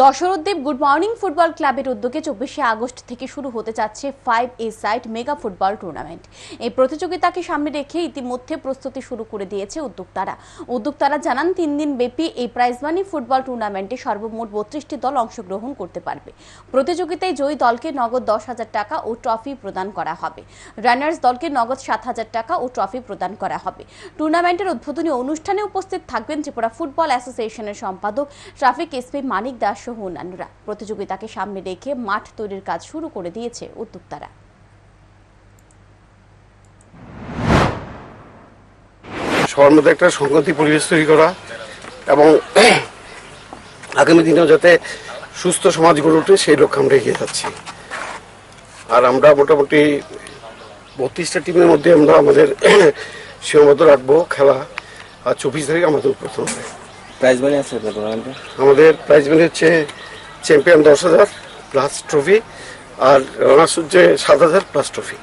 Dasharathdeb good morning football ক্লাবের উদ্যোগে চব্বিশে আগস্ট থেকে শুরু হতে যাচ্ছে five a side mega football tournament. এই প্রতিযোগিতাকে সামনে রেখে ইতিমধ্যে প্রস্তুতি শুরু করে দিয়েছে উদ্যোক্তারা। উদ্যোক্তারা জানান, তিন দিন ব্যাপী এই প্রাইজ মানি ফুটবল টুর্নামেন্টে সর্বমোট বত্রিশটি দল অংশগ্রহণ করতে পারবে। প্রতিযোগিতায় জয়ী দলকে নগদ দশ হাজার টাকা ও ট্রফি প্রদান করা হবে। রানার্স দলকে নগদ সাত হাজার টাকা ও ট্রফি প্রদান করা হবে। টুর্নামেন্টের উদ্বোধনী অনুষ্ঠানে উপস্থিত থাকবেন ত্রিপুরা ফুটবল অ্যাসোসিয়েশনের সম্পাদক, ট্রাফিক এসপি মানিক দাস সহ অন্যান্যরা। প্রতিযোগিতাকে সামনে রেখে মাঠ তৈরির কাজ শুরু করে দিয়েছে উদ্যোক্তারা। সবার মধ্যে একটা সংগতি পরিবেশ তৈরি করা এবং আগামী দিনেও যাতে সুস্থ সমাজ গড়ে ওঠে, সেই লক্ষ্যে আমরা এগিয়ে যাচ্ছি। আর আমরা মোটামুটি বত্রিশটা টিমের মধ্যে আমরা আমাদের সীমাবদ্ধ রাখব, খেলা আর চব্বিশ তারিখ আমাদের প্রথম প্রাইজ মানি আছে আমাদের প্রাইজ মানি হচ্ছে চ্যাম্পিয়ন দশ হাজার প্লাস ট্রফি আর রানার্স হচ্ছে সাত হাজার প্লাস ট্রফি।